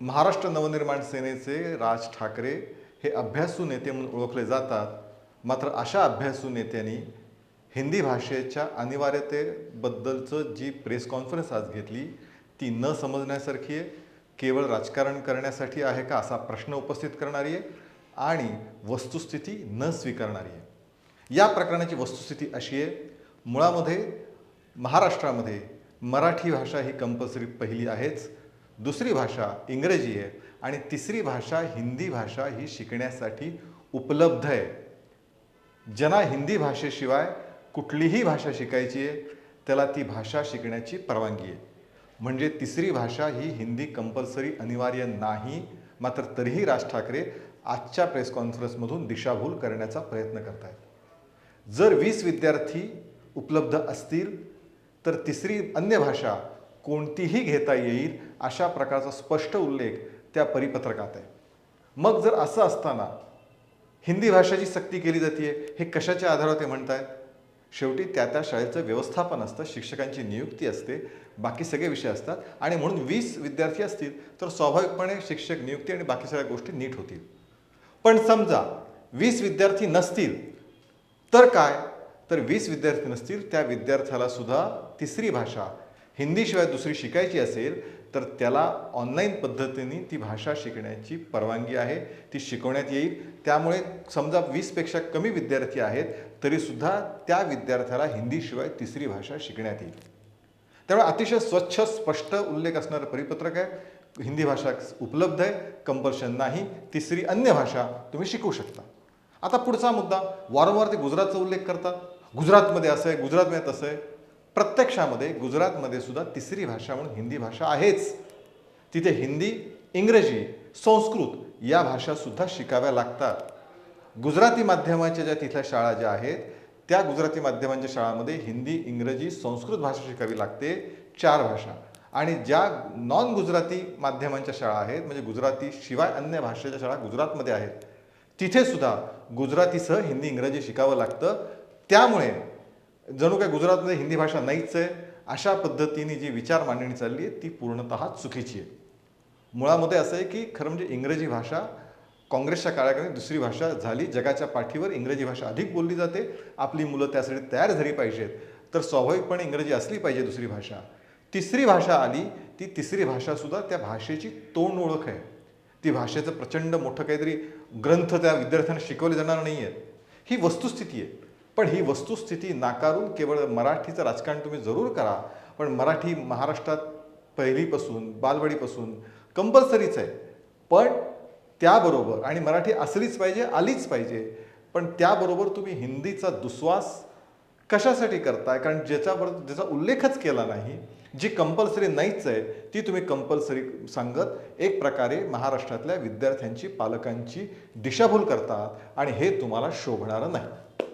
महाराष्ट्र नवनिर्माण सेनेचे राज ठाकरे हे अभ्यासू नेते म्हणून ओळखले जातात. मात्र अशा अभ्यासू नेत्यांनी हिंदी भाषेच्या अनिवार्यतेबद्दलचं जी प्रेस कॉन्फरन्स आज घेतली ती न समजण्यासारखी आहे. केवळ राजकारण करण्यासाठी आहे का असा प्रश्न उपस्थित करणारी आहे आणि वस्तुस्थिती न स्वीकारणारी आहे. या प्रकरणाची वस्तुस्थिती अशी आहे मुळामध्ये महाराष्ट्रामध्ये मराठी भाषा ही कंपल्सरी पहिली आहेच. दुसरी भाषा इंग्रजी आहे आणि तिसरी भाषा हिंदी भाषा ही शिकण्यासाठी उपलब्ध आहे. ज्यांना हिंदी भाषेशिवाय कुठलीही भाषा शिकायची आहे त्याला ती भाषा शिकण्याची परवानगी आहे. म्हणजे तिसरी भाषा ही हिंदी कंपल्सरी अनिवार्य नाही मात्र तरीही राज ठाकरे आजच्या प्रेस कॉन्फरन्समधून दिशाभूल करण्याचा प्रयत्न करत आहेत जर वीस विद्यार्थी उपलब्ध असतील तर तिसरी अन्य भाषा कोणतीही घेता येईल अशा प्रकारचा स्पष्ट उल्लेख त्या परिपत्रकात आहे. मग जर असं असताना हिंदी भाषेची सक्ती केली जाते हे कशाच्या आधारावर ते म्हणतायत? शेवटी त्या त्या शाळेचं व्यवस्थापन असतं शिक्षकांची नियुक्ती असते बाकी सगळे विषय असतात आणि म्हणून वीस विद्यार्थी असतील तर स्वाभाविकपणे शिक्षक नियुक्ती आणि बाकी सगळ्या गोष्टी नीट होतील. पण समजा वीस विद्यार्थी नसतील तर काय? तर वीस विद्यार्थी नसतील त्या विद्यार्थ्याला सुद्धा तिसरी भाषा हिंदीशिवाय दुसरी शिकायची असेल तर त्याला ऑनलाईन पद्धतीने ती भाषा शिकण्याची परवानगी आहे. ती शिकवण्यात येईल. त्यामुळे समजा वीसपेक्षा कमी विद्यार्थी आहेत तरीसुद्धा त्या विद्यार्थ्याला हिंदीशिवाय तिसरी भाषा शिकण्यात येईल. त्यामुळे अतिशय स्वच्छ स्पष्ट उल्लेख असणारं परिपत्रक आहे. हिंदी भाषा उपलब्ध आहे. कंपल्शन नाही. तिसरी अन्य भाषा तुम्ही शिकू शकता. आता पुढचा मुद्दा. वारंवार ते गुजरातचा उल्लेख करतात. गुजरातमध्ये असं आहे गुजरातमध्ये तसं आहे. प्रत्यक्षामध्ये गुजरातमध्ये सुद्धा तिसरी भाषा म्हणून हिंदी भाषा आहेच. तिथे हिंदी इंग्रजी संस्कृत या भाषासुद्धा शिकाव्या लागतात. गुजराती माध्यमाच्या ज्या तिथल्या शाळा ज्या आहेत त्या गुजराती माध्यमांच्या शाळामध्ये हिंदी इंग्रजी संस्कृत भाषा शिकावी लागते चार भाषा. आणि ज्या नॉन गुजराती माध्यमांच्या शाळा आहेत म्हणजे गुजराती शिवाय अन्य भाषेच्या शाळा गुजरातमध्ये आहेत तिथे सुद्धा गुजरातीसह हिंदी इंग्रजी शिकावं लागतं. त्यामुळे जणू काय गुजरातमध्ये हिंदी भाषा नाहीच आहे अशा पद्धतीने जी विचार मांडणी चालली आहे ती पूर्णतः चुकीची आहे. मुळामध्ये असं आहे की खरं म्हणजे इंग्रजी भाषा काँग्रेसच्या काळाकडे दुसरी भाषा झाली जगाच्या पाठीवर इंग्रजी भाषा अधिक बोलली जाते आपली मुलं त्यासाठी तयार झाली पाहिजेत. तर स्वाभाविकपणे इंग्रजी असली पाहिजे दुसरी भाषा. तिसरी भाषा आली ती तिसरी भाषासुद्धा त्या भाषेची तोंड ओळख आहे. ती भाषेचं प्रचंड मोठं काहीतरी ग्रंथ त्या विद्यार्थ्यांना शिकवले जाणार नाही आहेत ही वस्तुस्थिती आहे. पण ही वस्तुस्थिती नाकारून केवळ मराठीचं राजकारण तुम्ही जरूर करा पण मराठी महाराष्ट्रात पहिलीपासून बालवाडीपासून कंपल्सरीच आहे. पण त्याबरोबर आणि मराठी असलीच पाहिजे आलीच पाहिजे पण त्याबरोबर तुम्ही हिंदीचा दुस्वास कशासाठी करताय? कारण ज्याच्याबरोबर ज्याचा उल्लेखच केला नाही जी कंपल्सरी नाहीच आहे ती तुम्ही कंपल्सरी सांगत एक प्रकारे महाराष्ट्रातल्या विद्यार्थ्यांची पालकांची दिशाभूल करतात आणि हे तुम्हाला शोभणारं नाही.